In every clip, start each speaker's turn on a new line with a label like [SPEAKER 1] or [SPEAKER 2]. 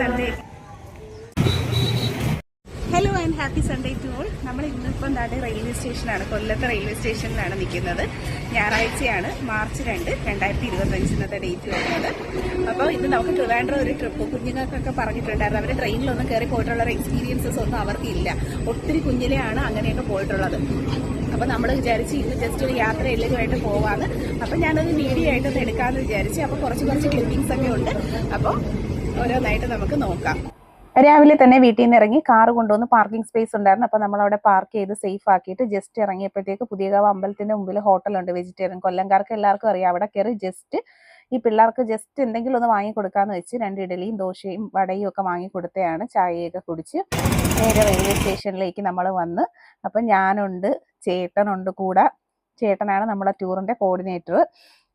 [SPEAKER 1] Sunday hello and happy Sunday to all നമ്മൾ ഇന്നിപ്പം എന്താണ്ട് റെയിൽവേ സ്റ്റേഷനാണ് കൊല്ലത്തെ റെയിൽവേ സ്റ്റേഷനിലാണ് നിൽക്കുന്നത്. ഞായറാഴ്ചയാണ് മാർച്ച് രണ്ട് രണ്ടായിരത്തി ഇരുപത്തഞ്ച് ഇന്നത്തെ ഡേറ്റ് വരുന്നത്. അപ്പോൾ ഇന്ന് നമുക്ക് ട്രിവാൻഡ്രം ഒരു ട്രിപ്പ് കുഞ്ഞുങ്ങൾക്കൊക്കെ പറഞ്ഞിട്ടുണ്ടായിരുന്നു. അവർ ട്രെയിനിലൊന്നും കയറി പോയിട്ടുള്ള എക്സ്പീരിയൻസസ് ഒന്നും അവർക്കില്ല. ഒത്തിരി കുഞ്ഞിലെയാണ് അങ്ങനെയൊക്കെ പോയിട്ടുള്ളത്. അപ്പോൾ നമ്മൾ വിചാരിച്ച് ഇന്ന് ജസ്റ്റ് ഒരു യാത്ര എല്ലാവരുമായിട്ട് പോവാന്ന്. അപ്പോൾ ഞാനത് വീഡിയോ ആയിട്ടൊന്ന് എടുക്കാമെന്ന് വിചാരിച്ച്. അപ്പോൾ കുറച്ച് കുറച്ച് ക്ലിപ്പിങ്സ് ഒക്കെ ഉണ്ട്. അപ്പോൾ ഓരോന്നായിട്ട് നമുക്ക് നോക്കാം. രാവിലെ തന്നെ വീട്ടിൽ നിന്ന് ഇറങ്ങി കാർ കൊണ്ടുവന്ന് പാർക്കിംഗ് സ്പേസ് ഉണ്ടായിരുന്നു. അപ്പോൾ നമ്മൾ അവിടെ പാർക്ക് ചെയ്ത് സേഫ് ആക്കിയിട്ട് ജസ്റ്റ് ഇറങ്ങിയപ്പോഴത്തേക്ക് പുതിയകാവ് അമ്പലത്തിന്റെ മുമ്പിൽ ഹോട്ടലുണ്ട് വെജിറ്റേറിയൻ കൊല്ലംകാർക്ക് എല്ലാവർക്കും അറിയാം. അവിടെ കയറി ജസ്റ്റ് ഈ പിള്ളേർക്ക് ജസ്റ്റ് എന്തെങ്കിലും ഒന്ന് വാങ്ങി കൊടുക്കാന്ന് വെച്ച് രണ്ട് ഇഡലിയും ദോശയും വടയും ഒക്കെ വാങ്ങി കൊടുത്തതാണ് ചായയൊക്കെ കുടിച്ച് നേരെ റെയിൽവേ സ്റ്റേഷനിലേക്ക് നമ്മൾ വന്ന്. അപ്പം ഞാനുണ്ട് ചേട്ടനുണ്ട് കൂടെ. ചേട്ടനാണ് നമ്മുടെ ടൂറിന്റെ കോർഡിനേറ്റർ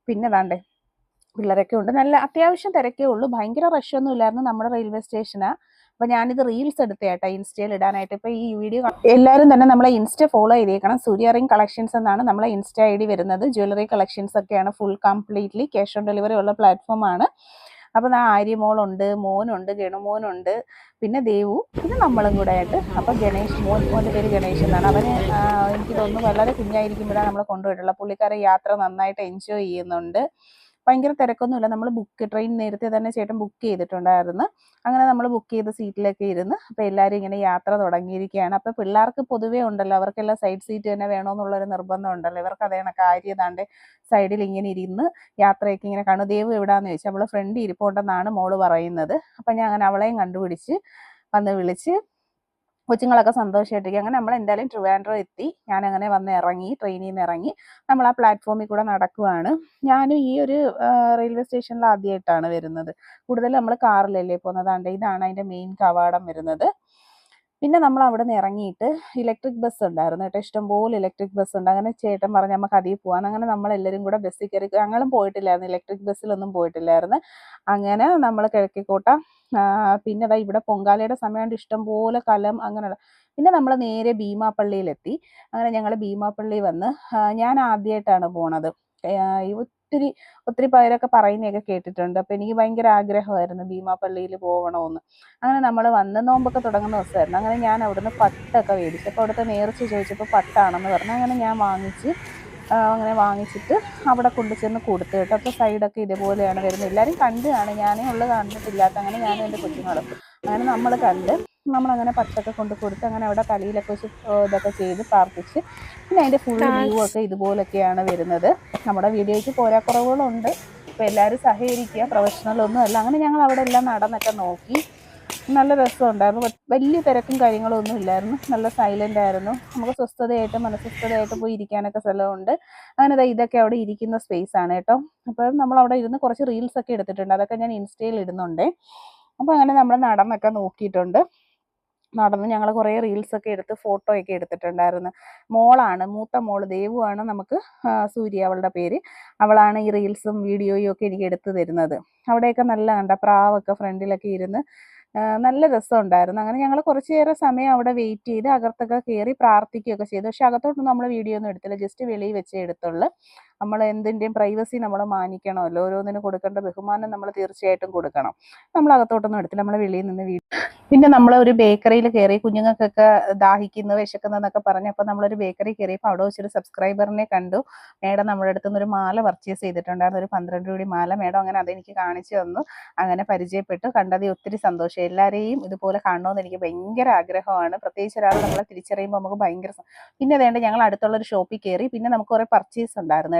[SPEAKER 1] പിന്നെ ദാണ്ടേ പിള്ളേരൊക്കെ ഉണ്ട്. നല്ല അത്യാവശ്യം തിരക്കേ ഉള്ളൂ. ഭയങ്കര റഷ് ഒന്നും ഇല്ലായിരുന്നു നമ്മുടെ റെയിൽവേ സ്റ്റേഷനാ അപ്പൊ ഞാനിത് റീൽസ് എടുത്തേട്ടാ ഇൻസ്റ്റയിൽ ഇടാനായിട്ട്. ഇപ്പൊ ഈ വീഡിയോ എല്ലാവരും തന്നെ നമ്മളെ ഇൻസ്റ്റ ഫോളോ ചെയ്തേക്കണം. സൂര്യ റിംഗ് കളക്ഷൻസ് എന്നാണ് നമ്മളെ ഇൻസ്റ്റ ഐ ഡി വരുന്നത്. ജ്വല്ലറി കളക്ഷൻസ് ഒക്കെയാണ് full completely cash on delivery ഉള്ള പ്ലാറ്റ്ഫോം ആണ്. അപ്പൊ ആ ആര്യമോളുണ്ട് മോനുണ്ട് ഗണുമോനുണ്ട് പിന്നെ ദേവു പിന്നെ നമ്മളും കൂടെ ആയിട്ട്. അപ്പൊ ഗണേഷ് മോൻ മോന്റെ പേര് ഗണേഷ് എന്നാണ്. അവന് എനിക്ക് തോന്നുന്നു വളരെ കുഞ്ഞായിരിക്കുമ്പോഴാണ് നമ്മൾ കൊണ്ടുപോയിട്ടുള്ളത്. പുള്ളിക്കാരൻ യാത്ര നന്നായിട്ട് എൻജോയ് ചെയ്യുന്നുണ്ട്. ഭയങ്കര തിരക്കൊന്നുമില്ല. നമ്മൾ ബുക്ക് ട്രെയിൻ നേരത്തെ തന്നെ ചേട്ടൻ ബുക്ക് ചെയ്തിട്ടുണ്ടായിരുന്നു. അങ്ങനെ നമ്മൾ ബുക്ക് ചെയ്ത സീറ്റിലൊക്കെ ഇരുന്ന് അപ്പോൾ എല്ലാവരും ഇങ്ങനെ യാത്ര തുടങ്ങിയിരിക്കുകയാണ്. അപ്പോൾ പിള്ളേർക്ക് പൊതുവേ ഉണ്ടല്ലോ അവർക്കെല്ലാം സൈഡ് സീറ്റ് തന്നെ വേണമെന്നുള്ളൊരു നിർബന്ധം ഉണ്ടല്ലോ. ഇവർക്ക് അതേ കാര്യം. സൈഡിൽ ഇങ്ങനെ ഇരുന്ന് യാത്രയൊക്കെ ഇങ്ങനെ കാണും. ദേവ് എവിടാന്ന് ചോദിച്ചാൽ അവൾ ഫ്രണ്ട് ഇരിപ്പുണ്ടെന്നാണ് മോൾ പറയുന്നത്. അപ്പം ഞാൻ അങ്ങനെ അവളെയും കണ്ടുപിടിച്ച് വന്ന് വിളിച്ച് കൊച്ചുങ്ങളൊക്കെ സന്തോഷമായിട്ടിരിക്കും അങ്ങനെ നമ്മൾ എന്തായാലും ട്രിവാൻഡ്രം എത്തി. ഞാൻ അങ്ങനെ വന്ന് ഇറങ്ങി ട്രെയിനിൽ നിന്ന് ഇറങ്ങി. നമ്മൾ ആ പ്ലാറ്റ്ഫോമിൽ കൂടെ നടക്കുവാണ്. ഞാനും ഈ ഒരു റെയിൽവേ സ്റ്റേഷനിൽ ആദ്യമായിട്ടാണ് വരുന്നത്. കൂടുതൽ നമ്മൾ കാറിലല്ലേ പോകുന്നത്? ഇതാണ് അതിന്റെ മെയിൻ കവാടം വരുന്നത്. പിന്നെ നമ്മൾ അവിടെ നിന്ന് ഇറങ്ങിയിട്ട് ഇലക്ട്രിക് ബസ് ഉണ്ടായിരുന്നു കേട്ടോ. ഇഷ്ടംപോലെ ഇലക്ട്രിക് ബസ് ഉണ്ട്. അങ്ങനെ ചേട്ടൻ പറഞ്ഞ് നമുക്ക് അതിൽ പോകാം അങ്ങനെ നമ്മൾ എല്ലാവരും കൂടെ ബസ്സിൽ കയറി ഞങ്ങളും പോയിട്ടില്ലായിരുന്നു. ഇലക്ട്രിക് ബസ്സിലൊന്നും പോയിട്ടില്ലായിരുന്നു. അങ്ങനെ നമ്മൾ കിഴക്കിക്കോട്ട പിന്നെ അതാ ഇവിടെ പൊങ്കാലയുടെ സമയമുണ്ട് ഇഷ്ടംപോലെ കലം അങ്ങനെയുള്ള പിന്നെ നമ്മൾ നേരെ ഭീമാപ്പള്ളിയിലെത്തി. അങ്ങനെ ഞങ്ങൾ ഭീമാപ്പള്ളി വന്ന് ഞാൻ ആദ്യമായിട്ടാണ് പോണത്. ഒത്തിരി ഒത്തിരി പേരൊക്കെ പറയുന്നതൊക്കെ കേട്ടിട്ടുണ്ട്. അപ്പൊ എനിക്ക് ഭയങ്കര ആഗ്രഹമായിരുന്നു ഭീമാപ്പള്ളിയിൽ പോകണമെന്ന് അങ്ങനെ നമ്മൾ വന്ന് നോമ്പൊക്കെ തുടങ്ങുന്ന ദിവസമായിരുന്നു. അങ്ങനെ ഞാൻ അവിടുന്ന് പട്ടൊക്കെ മേടിച്ചു. അപ്പോൾ അവിടുത്തെ നേർച്ച ചോദിച്ചപ്പോൾ പട്ടാണെന്ന് പറഞ്ഞു. അങ്ങനെ ഞാൻ വാങ്ങിച്ച് അങ്ങനെ വാങ്ങിച്ചിട്ട് അവിടെ കൊണ്ടു ചെന്ന് കൊടുത്തു കേട്ടോ. അപ്പോൾ സൈഡൊക്കെ ഇതുപോലെയാണ് വരുന്നത്. എല്ലാവരും കണ്ടാണ് ഞാനേ ഉള്ളത് കണ്ടിട്ടില്ലാത്ത അങ്ങനെ ഞാനും എന്റെ കൊച്ചുങ്ങളും. അങ്ങനെ നമ്മൾ കണ്ട് നമ്മളങ്ങനെ പട്ടൊക്കെ കൊണ്ട് കൊടുത്ത് അങ്ങനെ അവിടെ തലയിലൊക്കെ വെച്ച് ഇതൊക്കെ ചെയ്ത് പ്രാർത്ഥിച്ച് പിന്നെ അതിന്റെ ഫുൾ വ്യൂ ഒക്കെ ഇതുപോലൊക്കെയാണ് വരുന്നത്. നമ്മുടെ വീഡിയോയ്ക്ക് പോരാക്കുറവുകളുണ്ട്. അപ്പോൾ എല്ലാവരും സഹകരിക്കുക പ്രൊഫഷണൽ ഒന്നും അല്ല. അങ്ങനെ ഞങ്ങൾ അവിടെ എല്ലാം നടന്നൊക്കെ നോക്കി. നല്ല രസമുണ്ടായിരുന്നു. ഉണ്ടായിരുന്നു വലിയ തിരക്കും കാര്യങ്ങളും ഒന്നും ഇല്ലായിരുന്നു. നല്ല സൈലന്റ് ആയിരുന്നു. നമുക്ക് സ്വസ്ഥതയായിട്ട് മനസ്വസ്ഥതയായിട്ട് പോയി ഇരിക്കാനൊക്കെ സ്ഥലമുണ്ട്. അങ്ങനെ ഇതൊക്കെ അവിടെ ഇരിക്കുന്ന സ്പേസ് ആണ് കേട്ടോ. അപ്പം നമ്മൾ അവിടെ ഇരുന്ന് കുറച്ച് റീൽസ് ഒക്കെ എടുത്തിട്ടുണ്ട്. അതൊക്കെ ഞാൻ ഇൻസ്റ്റയിൽ ഇടുന്നുണ്ട്. അപ്പോൾ അങ്ങനെ നമ്മൾ നടന്നൊക്കെ നോക്കിയിട്ടുണ്ട്. നടന്ന് ഞങ്ങൾ കുറേ റീൽസ് ഒക്കെ എടുത്ത് ഫോട്ടോ ഒക്കെ എടുത്തിട്ടുണ്ടായിരുന്നു. മോളാണ് മൂത്ത മോൾ ദേവുവാണ് നമുക്ക് സൂര്യ അവളുടെ പേര്. അവളാണ് ഈ റീൽസും വീഡിയോയും ഒക്കെ എനിക്ക് എടുത്തു തരുന്നത്. അവിടെയൊക്കെ നല്ല കണ്ട പ്രാവൊക്കെ ഫ്രണ്ടിലൊക്കെ ഇരുന്ന് നല്ല രസമുണ്ടായിരുന്നു. അങ്ങനെ ഞങ്ങൾ കുറച്ചേറെ സമയം അവിടെ വെയിറ്റ് ചെയ്ത് അകത്തൊക്കെ കയറി പ്രാർത്ഥിക്കുകയൊക്കെ ചെയ്തു. പക്ഷെ അകത്തോട്ടൊന്നും നമ്മൾ വീഡിയോ ഒന്നും എടുത്തില്ല. ജസ്റ്റ് വെളിയിൽ വെച്ചേ എടുത്തുള്ളൂ. നമ്മൾ എന്തിന്റെയും പ്രൈവസി നമ്മൾ മാനിക്കണമല്ലോ. ഓരോന്നിനും കൊടുക്കേണ്ട ബഹുമാനം നമ്മൾ തീർച്ചയായിട്ടും കൊടുക്കണം. നമ്മൾ അകത്തോട്ടൊന്നും എടുത്തില്ല. നമ്മൾ വെളിയിൽ നിന്ന് വീട് പിന്നെ നമ്മൾ ഒരു ബേക്കറിയിൽ കയറി കുഞ്ഞുങ്ങൾക്കൊക്കെ ദാഹിക്കുന്നു വിശക്കുന്നതെന്നൊക്കെ പറഞ്ഞു പറഞ്ഞപ്പോൾ നമ്മളൊരു ബേക്കറി കയറിയപ്പോൾ അവിടെ വെച്ചൊരു സബ്സ്ക്രൈബറിനെ കണ്ടു. മേഡം നമ്മുടെ അടുത്ത് ഒരു മാല പർച്ചേസ് ചെയ്തിട്ടുണ്ടായിരുന്നു. ഒരു പന്ത്രണ്ട് രൂപയുടെ മാല. മേഡം അങ്ങനെ അതെനിക്ക് കാണിച്ചു തന്നു. അങ്ങനെ പരിചയപ്പെട്ടു. കണ്ടതിൽ ഒത്തിരി സന്തോഷം. എല്ലാവരെയും ഇതുപോലെ കാണണമെന്ന് എനിക്ക് ഭയങ്കര ആഗ്രഹമാണ്. പ്രത്യേകിച്ച് ഒരാൾ നമ്മളെ തിരിച്ചറിയുമ്പോൾ നമുക്ക് ഭയങ്കര പിന്നെ വേണ്ട ഞങ്ങൾ അടുത്തുള്ള ഒരു ഷോപ്പിൽ കയറി പിന്നെ നമുക്ക് കുറേ പർച്ചേസ് ഉണ്ടായിരുന്നു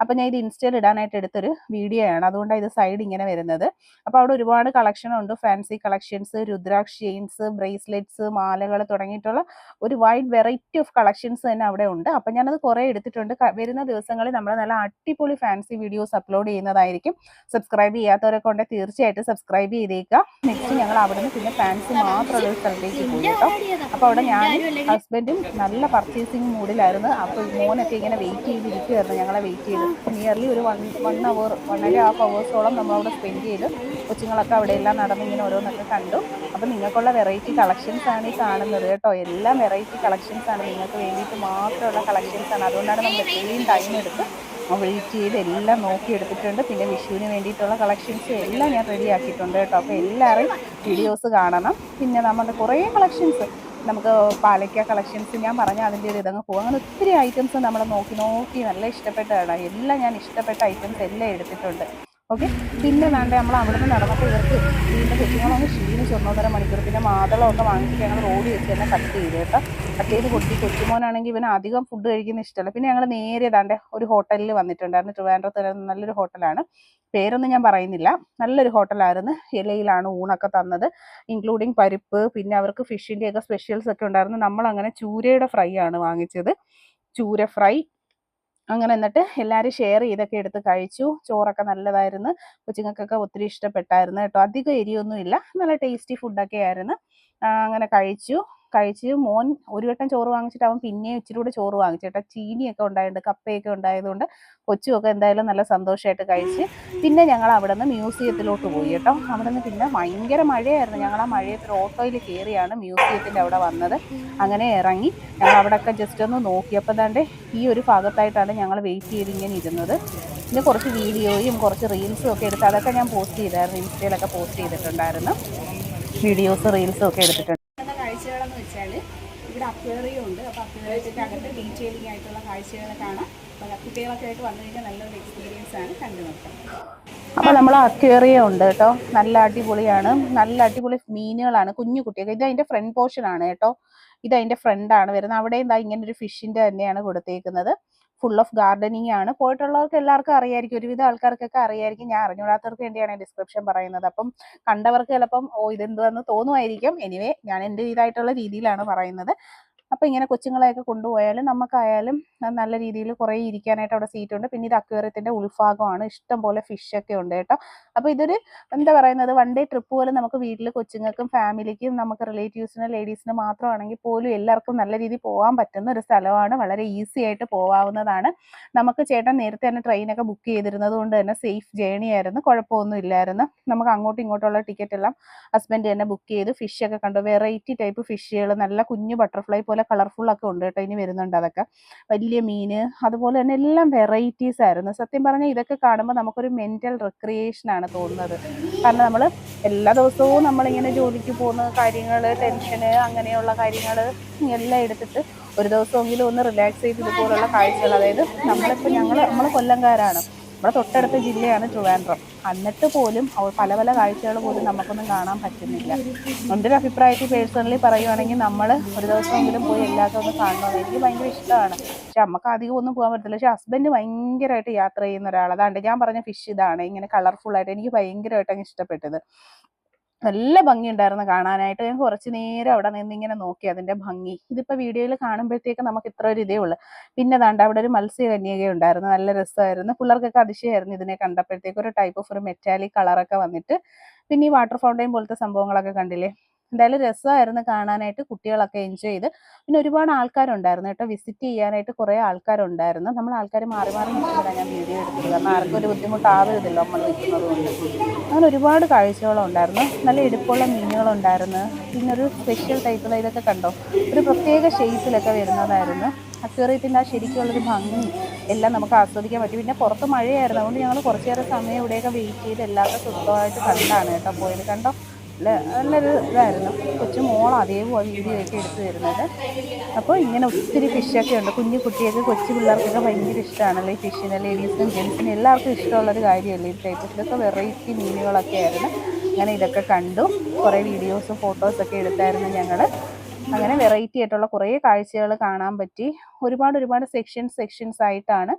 [SPEAKER 1] അപ്പം ഞാൻ ഇത് ഇൻസ്റ്റയിൽ ഇടാനായിട്ട് എടുത്തൊരു വീഡിയോ ആണ് അതുകൊണ്ടാണ് ഇത് സൈഡ് ഇങ്ങനെ വരുന്നത്. അപ്പോൾ അവിടെ ഒരുപാട് കളക്ഷൻ ഉണ്ട്. Fancy collections rudraksh chains bracelets മാലകൾ തുടങ്ങിയിട്ടുള്ള ഒരു വൈഡ് വെറൈറ്റി ഓഫ് കളക്ഷൻസ് തന്നെ അവിടെ ഉണ്ട്. അപ്പൊ ഞാനത് കുറേ എടുത്തിട്ടുണ്ട്. വരുന്ന ദിവസങ്ങളിൽ നമ്മൾ നല്ല അടിപൊളി ഫാൻസി വീഡിയോസ് അപ്ലോഡ് ചെയ്യുന്നതായിരിക്കും. സബ്സ്ക്രൈബ് ചെയ്യാത്തവരൊക്കെ ഉണ്ടെങ്കിൽ തീർച്ചയായിട്ടും സബ്സ്ക്രൈബ് ചെയ്തേക്കുക. നെക്സ്റ്റ് ഞങ്ങൾ അവിടെ നിന്ന് പിന്നെ ഫാൻസി മാത്രമുള്ള സ്ഥലത്തേക്ക് പോയി കേട്ടോ. അപ്പോൾ അവിടെ ഞാൻ ഹസ്ബൻഡും നല്ല പർച്ചേസിംഗ് മൂഡിലായിരുന്നു അപ്പോൾ മോനൊക്കെ ഇങ്ങനെ വെയിറ്റ് ചെയ്തിരിക്കുമായിരുന്നു ഞങ്ങളെ വെയിറ്റ് ചെയ്ത്. നിയർലി ഒരു one one hour one and half അവേഴ്സോളം നമ്മളവിടെ സ്പെൻഡ് ചെയ്ത്. കൊച്ചുങ്ങളൊക്കെ അവിടെ എല്ലാം നടന്ന് ഇങ്ങനെ ഓരോന്നൊക്കെ കണ്ടു. അപ്പം നിങ്ങൾക്കുള്ള വെറൈറ്റി കളക്ഷൻസ് ആണ് ഈ കാണുന്നത് കേട്ടോ. എല്ലാം വെറൈറ്റി കളക്ഷൻസ് ആണ് നിങ്ങൾക്ക് വേണ്ടിയിട്ട് മാത്രമുള്ള കളക്ഷൻസ് ആണ്. അതുകൊണ്ടാണ് നമ്മൾ എത്രയും ടൈം എടുത്ത് വെയിറ്റ് ചെയ്ത് എല്ലാം നോക്കി എടുത്തിട്ടുണ്ട്. പിന്നെ വിഷുവിന് വേണ്ടിയിട്ടുള്ള കളക്ഷൻസ് എല്ലാം ഞാൻ റെഡിയാക്കിയിട്ടുണ്ട് കേട്ടോ. അപ്പോൾ എല്ലാവരും വീഡിയോസ് കാണണം. പിന്നെ നമ്മുടെ കുറേ കളക്ഷൻസ് നമുക്ക് പാലക്ക കളക്ഷൻസ് ഞാൻ പറഞ്ഞ അതിന്റെ ഒരു ഇതങ്ങ് പോകും അങ്ങനെ ഒത്തിരി ഐറ്റംസ് നമ്മൾ നോക്കി നോക്കി നല്ല ഇഷ്ടപ്പെട്ടതാണ്. എല്ലാം ഞാൻ ഇഷ്ടപ്പെട്ട ഐറ്റംസ് എല്ലാം എടുത്തിട്ടുണ്ട്. ഓക്കെ? പിന്നെ വേണ്ട നമ്മൾ അവിടെ നിന്ന് നടന്നപ്പോൾ ഇവർക്ക് വീണ്ടും കുട്ടികളൊന്ന് ക്ഷീണിച്ച് ഒന്നൊന്നര മണിക്കൂർ. പിന്നെ മാതളമൊക്കെ വാങ്ങിച്ചിട്ട് ഞങ്ങൾ റോഡ് വെച്ച് തന്നെ കട്ട് ചെയ്ത് കേട്ടോ കട്ട് ചെയ്ത് കൊടുത്തി കൊച്ചുമോനാണെങ്കിൽ ഇവന് അധികം ഫുഡ് കഴിക്കുന്ന ഇഷ്ടമല്ല പിന്നെ ഞങ്ങൾ നേരെ താണ്ടെ ഒരു ഹോട്ടലിൽ വന്നിട്ടുണ്ടായിരുന്നു. ട്രിവാൻഡ്രത്ത് നല്ലൊരു ഹോട്ടലാണ് പേരൊന്നും ഞാൻ പറയുന്നില്ല. നല്ലൊരു ഹോട്ടലായിരുന്നു ഇലയിലാണ് ഊണൊക്കെ തന്നത്. ഇൻക്ലൂഡിങ് പരിപ്പ് പിന്നെ അവർക്ക് ഫിഷിന്റെയൊക്കെ സ്പെഷ്യൽസ് ഒക്കെ ഉണ്ടായിരുന്നു. നമ്മൾ അങ്ങനെ ചൂരയുടെ ഫ്രൈ ആണ് വാങ്ങിച്ചത്. ചൂര ഫ്രൈ അങ്ങനെ എന്നിട്ട് എല്ലാവരും ഷെയർ ചെയ്തൊക്കെ എടുത്ത് കഴിച്ചു. ചോറൊക്കെ നല്ലതായിരുന്നു. കൊച്ചുങ്ങൾക്കൊക്കെ ഒത്തിരി ഇഷ്ടപ്പെട്ടായിരുന്നു കേട്ടോ. അധികം എരിയൊന്നും ഇല്ല നല്ല ടേസ്റ്റി ഫുഡൊക്കെ ആയിരുന്നു. അങ്ങനെ കഴിച്ചു. കഴിച്ച് മോൻ ഒരു വട്ടം ചോറ് വാങ്ങിച്ചിട്ട് അവൻ പിന്നെയും ഇച്ചിരി കൂടെ ചോറ് വാങ്ങിച്ചിട്ട് ചീനിയൊക്കെ ഉണ്ടായിട്ടുണ്ട് കപ്പയൊക്കെ ഉണ്ടായതുകൊണ്ട് കൊച്ചുമൊക്കെ എന്തായാലും നല്ല സന്തോഷമായിട്ട് കഴിച്ച് പിന്നെ ഞങ്ങൾ അവിടെ നിന്ന് മ്യൂസിയത്തിലോട്ട് പോയി കേട്ടോ. അവിടെ നിന്ന് പിന്നെ ഭയങ്കര മഴയായിരുന്നു. ഞങ്ങൾ ആ മഴയത്ത് ഒരു ഓട്ടോയിൽ കയറിയാണ് മ്യൂസിയത്തിന്റെ അവിടെ വന്നത്. അങ്ങനെ ഇറങ്ങി ഞങ്ങൾ അവിടെയൊക്കെ ജസ്റ്റ് ഒന്ന് നോക്കിയപ്പോൾ തന്നെ ഈ ഒരു ഭാഗത്തായിട്ടാണ് ഞങ്ങൾ വെയിറ്റ് ചെയ്ത് ഇങ്ങനെ ഇരുന്നത്. പിന്നെ കുറച്ച് വീഡിയോയും കുറച്ച് റീൽസും ഒക്കെ എടുത്ത് അതൊക്കെ ഞാൻ പോസ്റ്റ് ചെയ്തായിരുന്നു ഇൻസ്റ്റയിലൊക്കെ പോസ്റ്റ് ചെയ്തിട്ടുണ്ടായിരുന്നു. വീഡിയോസ് റീൽസും ഒക്കെ എടുത്തിട്ടുണ്ട്. കാഴ്ചകളെന്ന് വെച്ചാൽ ഇവിടെ അക്വേറിയം ഉണ്ട്. അപ്പോൾ അക്വേറിയത്തിന്റെ അകത്ത് ഡീറ്റെയിലിംഗ് ആയിട്ടുള്ള കാഴ്ചകൾ കാണാം. അപ്പോൾ കുട്ടികളൊക്കെ ആയിട്ട് വന്നു കഴിഞ്ഞാൽ നല്ലൊരു എക്സ്പീരിയൻസ് ആണ് കണ്ടു നോക്കാം. അപ്പോൾ നമ്മൾ അക്വേറിയം ഉണ്ട് കേട്ടോ. നല്ല അടിപൊളിയാണ്. നല്ല അടിപൊളി മീനുകളാണ്. കുഞ്ഞു കുട്ടികൾ ഇത് അതിന്റെ ഫ്രണ്ട് പോർഷൻ ആണ് കേട്ടോ. ഇത് അതിന്റെ ഫ്രണ്ടാണ് വരുന്നത്. അവിടെ എന്താ ഇങ്ങനെ ഒരു ഫിഷിന്റെ തന്നെയാണ് കൊടുത്തേക്കുന്നത്. ഫുൾ ഓഫ് ഗാർഡനിങ് ആണ്. പോയിട്ടുള്ളവർക്ക് എല്ലാവർക്കും അറിയായിരിക്കും. ഒരുവിധ ആൾക്കാർക്കൊക്കെ അറിയായിരിക്കും. ഞാൻ അറിഞ്ഞൂടാത്തവർക്ക് വേണ്ടിയാണ് ഡിസ്ക്രിപ്ഷൻ പറയുന്നത്. അപ്പം കണ്ടവർക്ക് ചിലപ്പം ഓ ഇതെന്തുവാന്ന് തോന്നുമായിരിക്കും. എനിവേ ഞാൻ എന്റെ ഇതായിട്ടുള്ള രീതിയിലാണ് പറയുന്നത്. അപ്പോൾ ഇങ്ങനെ കൊച്ചുങ്ങളെയൊക്കെ കൊണ്ടുപോയാലും നമുക്കായാലും നല്ല രീതിയിൽ കുറേ ഇരിക്കാനായിട്ട് അവിടെ സീറ്റ് ഉണ്ട്. പിന്നെ ഇത് അക്വേറിയത്തിന്റെ ഉൾഭാഗമാണ്. ഇഷ്ടംപോലെ ഒക്കെ ഉണ്ട് കേട്ടോ. അപ്പോൾ ഇതൊരു എന്താ പറയുന്നത്? വൺ ഡേ ട്രിപ്പ് പോലെ നമുക്ക് വീട്ടിൽ കൊച്ചുങ്ങൾക്കും ഫാമിലിക്കും നമുക്ക് റിലേറ്റീവ്സിനും ലേഡീസിന് മാത്രമാണെങ്കിൽ പോലും എല്ലാവർക്കും നല്ല രീതിയിൽ പോകാൻ പറ്റുന്ന ഒരു സ്ഥലമാണ്. വളരെ ഈസി ആയിട്ട് പോവാവുന്നതാണ്. നമുക്ക് ചേട്ടൻ നേരത്തെ തന്നെ ട്രെയിനൊക്കെ ബുക്ക് ചെയ്തിരുന്നത് കൊണ്ട് തന്നെ സേഫ് ജേണി ആയിരുന്നു. കുഴപ്പമൊന്നും ഇല്ലായിരുന്നു. നമുക്ക് അങ്ങോട്ടും ഇങ്ങോട്ടുള്ള ടിക്കറ്റ് എല്ലാം ഹസ്ബൻഡ് തന്നെ ബുക്ക് ചെയ്ത് ഫിഷ് ഒക്കെ കണ്ടു. വെറൈറ്റി ടൈപ്പ് ഫിഷുകൾ നല്ല കുഞ്ഞു ബട്ടർഫ്ലൈ പോലെ കളർഫുൾ ഒക്കെ ഉണ്ട് കേട്ടോ ഇനി വരുന്നുണ്ട് അതൊക്കെ. വലിയ മീന് അതുപോലെ തന്നെ എല്ലാം വെറൈറ്റീസ് ആയിരുന്നു. സത്യം പറഞ്ഞാൽ ഇതൊക്കെ കാണുമ്പോൾ നമുക്കൊരു മെന്റൽ റിക്രിയേഷൻ ആണ് തോന്നുന്നത്. കാരണം നമ്മൾ എല്ലാ ദിവസവും നമ്മളിങ്ങനെ ജോലിക്ക് പോകുന്ന കാര്യങ്ങൾ ടെൻഷന് അങ്ങനെയുള്ള കാര്യങ്ങൾ എല്ലാം എടുത്തിട്ട് ഒരു ദിവസമെങ്കിലും ഒന്ന് റിലാക്സ് ചെയ്ത് ഇതുപോലുള്ള കാഴ്ചകൾ. അതായത് നമ്മളിപ്പോൾ ഞങ്ങൾ നമ്മൾ കൊല്ലംകാരാണ്. നമ്മുടെ തൊട്ടടുത്ത ജില്ലയാണ് ട്രിവാൻഡ്രം. എന്നിട്ട് പോലും പല പല കാഴ്ചകൾ പോലും നമുക്കൊന്നും കാണാൻ പറ്റുന്നില്ല. എന്റെ ഒരു അഭിപ്രായത്തിൽ പേഴ്സണലി പറയുവാണെങ്കിൽ നമ്മൾ ഒരു ദിവസമെങ്കിലും പോയി എല്ലാത്തൊന്നും കാണണമെന്ന് എനിക്ക് ഭയങ്കര ഇഷ്ടമാണ്. പക്ഷെ നമുക്ക് അധികം ഒന്നും പോകാൻ പറ്റില്ല പക്ഷെ ഹസ്ബൻഡ് ഭയങ്കരമായിട്ട് യാത്ര ചെയ്യുന്ന ഒരാൾ അതാണ്ട് ഞാൻ പറഞ്ഞ ഫിഷ് ഇതാണ്. ഇങ്ങനെ കളർഫുൾ ആയിട്ട് എനിക്ക് ഭയങ്കരമായിട്ട് അങ്ങ് ഇഷ്ടപ്പെട്ടത്. നല്ല ഭംഗിയുണ്ടായിരുന്നു കാണാനായിട്ട്. ഞാൻ കുറച്ച് നേരം അവിടെ നിന്ന് ഇങ്ങനെ നോക്കി അതിന്റെ ഭംഗി. ഇതിപ്പോ വീഡിയോയിൽ കാണുമ്പോഴത്തേക്ക് നമുക്ക് ഇത്ര ഒരു ഇതേ ഉള്ളു. പിന്നെ ദാണ്ട് അവിടെ ഒരു മത്സ്യകന്യക ഉണ്ടായിരുന്നു. നല്ല രസമായിരുന്നു. പിള്ളേർക്കൊക്കെ അതിശയമായിരുന്നു ഇതിനെ കണ്ടപ്പോഴത്തേക്ക്. ഒരു ടൈപ്പ് ഓഫ് ഒരു മെറ്റാലിക് കളറൊക്കെ വന്നിട്ട്. പിന്നെ ഈ വാട്ടർ ഫൗണ്ടൈൻ പോലത്തെ സംഭവങ്ങളൊക്കെ കണ്ടില്ലേ? എന്തായാലും രസമായിരുന്നു കാണാനായിട്ട് കുട്ടികളൊക്കെ എൻജോയ് ചെയ്ത്. പിന്നെ ഒരുപാട് ആൾക്കാരുണ്ടായിരുന്നു കേട്ടോ വിസിറ്റ് ചെയ്യാനായിട്ട് കുറേ ആൾക്കാരുണ്ടായിരുന്നു. നമ്മൾ ആൾക്കാർ മാറി മാറി നിൽക്കുന്നതാണ് ഞാൻ വീഡിയോ എടുത്തത്. കാരണം ആർക്കും ഒരു ബുദ്ധിമുട്ടാവരുതല്ലോ നമ്മൾ നിൽക്കുന്നത് കൊണ്ട്. അങ്ങനെ ഒരുപാട് കാഴ്ചകളുണ്ടായിരുന്നു. നല്ല ഇടുപ്പുള്ള മീനുകളുണ്ടായിരുന്നു. പിന്നെ ഒരു സ്പെഷ്യൽ ടൈപ്പുള്ള ഇതൊക്കെ കണ്ടോ? ഒരു പ്രത്യേക ഷേപ്പിലൊക്കെ വരുന്നതായിരുന്നു. അക്വേറിയത്തിന്റെ ആ ശരിക്കുള്ളൊരു ഭംഗി എല്ലാം നമുക്ക് ആസ്വദിക്കാൻ പറ്റും. പിന്നെ പുറത്ത് മഴയായിരുന്നു. അതുകൊണ്ട് ഞങ്ങൾ കുറച്ചേറെ സമയം ഇവിടെയൊക്കെ വെയിറ്റ് ചെയ്ത് എല്ലാവർക്കും സ്വന്തമായിട്ട് കണ്ടാണ് കേട്ടോ പോയത്. കണ്ടോ? നല്ലൊരു ഇതായിരുന്നു. കൊച്ചു മോൾ അതേപോലെ വീഡിയോ ഒക്കെ എടുത്തു തരുന്നത്. അപ്പോൾ ഇങ്ങനെ ഒത്തിരി ഫിഷൊക്കെ ഉണ്ട്. കുഞ്ഞു കുട്ടികൾക്ക് കൊച്ചു പിള്ളേർക്കൊക്കെ ഭയങ്കര ഇഷ്ടമാണല്ലോ ഈ ഫിഷിനെ ലേഡീസിനും ജെൻസിനും എല്ലാവർക്കും ഇഷ്ടമുള്ളൊരു കാര്യമല്ലേ? ഈ ടൈപ്പ് ഇതൊക്കെ വെറൈറ്റി മീനുകളൊക്കെ ആയിരുന്നു. അങ്ങനെ ഇതൊക്കെ കണ്ടു. കുറേ വീഡിയോസും ഫോട്ടോസൊക്കെ എടുത്തായിരുന്നു ഞങ്ങൾ അങ്ങനെ വെറൈറ്റി ആയിട്ടുള്ള കുറേ കാഴ്ചകൾ കാണാൻ പറ്റി. ഒരുപാട് ഒരുപാട് സെക്ഷൻസ് സെക്ഷൻസ് ആയിട്ടാണ്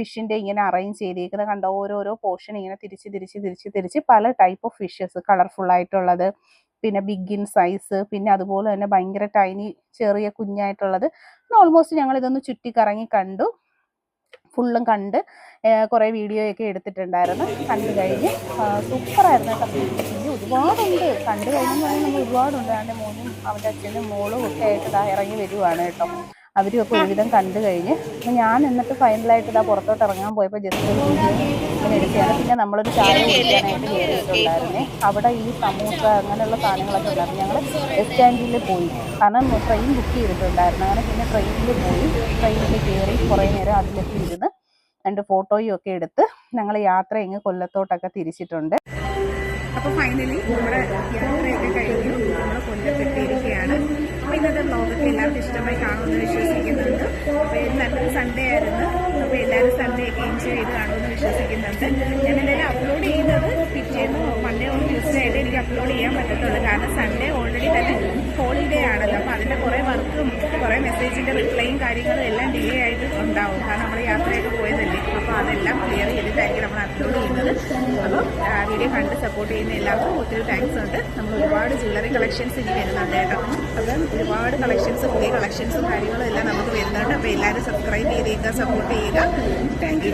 [SPEAKER 1] ഫിഷിന്റെ ഇങ്ങനെ അറേഞ്ച് ചെയ്തിരിക്കുന്നത് കണ്ട? ഓരോരോ പോർഷൻ ഇങ്ങനെ തിരിച്ച് തിരിച്ച് തിരിച്ച് തിരിച്ച് പല ടൈപ്പ് ഓഫ് ഫിഷസ് കളർഫുൾ ആയിട്ടുള്ളത്. പിന്നെ ബിഗ് ഇൻ സൈസ് പിന്നെ അതുപോലെ തന്നെ ഭയങ്കര ടൈനി ചെറിയ കുഞ്ഞായിട്ടുള്ളത്. ഓൾമോസ്റ്റ് ഞങ്ങൾ ഇതൊന്ന് ചുറ്റിക്കറങ്ങി കണ്ടു. ഫുള്ളും കണ്ട് കുറേ വീഡിയോ ഒക്കെ എടുത്തിട്ടുണ്ടായിരുന്നു. കണ്ടു കഴിഞ്ഞ് സൂപ്പറായിരുന്നു കേട്ടോ. ഒരുപാടുണ്ട്. കണ്ടു പറഞ്ഞാൽ നമ്മൾ ഒരുപാടുണ്ട്. അവന്റെ മോനും അവന്റെ അച്ഛനും മോളും ഒക്കെ ആയിട്ട് ഇറങ്ങി വരുവാണ് കേട്ടോ. അവരും ഒക്കെ ഒരുവിധം കണ്ടു കഴിഞ്ഞ്. അപ്പം ഞാൻ എന്നിട്ട് ഫൈനലായിട്ട് ഇതാ പുറത്തോട്ട് ഇറങ്ങാൻ പോയപ്പോൾ ജസ്റ്റ് ഇങ്ങനെ എടുക്കുകയാണ് പിന്നെ നമ്മളൊരു ചായ കുടിക്കാനായിട്ട് കയറിയിട്ടുണ്ടായിരുന്നേ അവിടെ ഈ സമൂസ അങ്ങനെയുള്ള സാധനങ്ങളൊക്കെ ഉണ്ടായിരുന്നു. ഞങ്ങൾ ബസ് സ്റ്റാൻഡിൽ പോയി. കാരണം ട്രെയിൻ ബുക്ക് ചെയ്തിട്ടുണ്ടായിരുന്നു. അങ്ങനെ പിന്നെ ട്രെയിനിൽ പോയി. ട്രെയിനിൽ കയറി കുറേ നേരം അതിലൊക്കെ ഇരുന്ന് രണ്ട് ഫോട്ടോയും ഒക്കെ എടുത്ത് ഞങ്ങൾ യാത്ര ഇങ്ങ് കൊല്ലത്തോട്ടൊക്കെ തിരിച്ചിട്ടുണ്ട്. അപ്പോൾ ഫൈനലി നമ്മുടെ യാത്രയൊക്കെ കഴിഞ്ഞു നമ്മൾ കൊല്ലത്തെത്തിയിരിക്കുകയാണ് അപ്പോൾ ഇന്നത്തെ വ്ലോഗൊക്കെ എല്ലാവർക്കും ഇഷ്ടമായി കാണുമെന്ന് വിശ്വസിക്കുന്നുണ്ട്. അപ്പോൾ ഇത് നല്ലൊരു സൺഡേ ആയിരുന്നു. അപ്പോൾ എല്ലാവരും സൺഡേ ഒക്കെ എൻജോയ് ചെയ്ത് കാണുമെന്ന് വിശ്വസിക്കുന്നുണ്ട്. ഞാൻ എന്തായാലും അപ്ലോഡ് ചെയ്യുന്നത് പിറ്റേന്ന് മൺഡേ ഓൺ ട്യൂസ്ഡേ ആയിട്ട് എനിക്ക് അപ്ലോഡ് ചെയ്യാൻ പറ്റത്തുള്ളൂ. കാരണം സൺഡേ ഓൾറെഡി തന്നെ ഹോളിഡേ ആണല്ലോ. അപ്പോൾ അതിന്റെ കുറേ വർക്കും കുറേ മെസ്സേജിന്റെ റിപ്ലൈയും കാര്യങ്ങളും എല്ലാം ഡിലേ ആയിട്ട് ഉണ്ടാവും. കാരണം നമ്മൾ യാത്രയൊക്കെ പോയതല്ലേ? അതെല്ലാം ക്ലിയർ ചെയ്തിട്ടായിരിക്കും നമ്മൾ അപ്ലോഡ് ചെയ്യുന്നത്. അപ്പോൾ വീഡിയോ കണ്ട് സപ്പോർട്ട് ചെയ്യുന്ന എല്ലാവർക്കും ഒത്തിരി താങ്ക്സ് ഉണ്ട്. നമ്മൾ ഒരുപാട് ജ്വല്ലറി കളക്ഷൻസ് ഇനി വരുന്നുണ്ട് കേട്ടോ. അപ്പം ഒരുപാട് കളക്ഷൻസ് പുതിയ കളക്ഷൻസും കാര്യങ്ങളും എല്ലാം നമുക്ക് വരുന്നുണ്ട്. അപ്പോൾ എല്ലാവരും സബ്സ്ക്രൈബ് ചെയ്തേക്കുക സപ്പോർട്ട് ചെയ്യുക. Thank you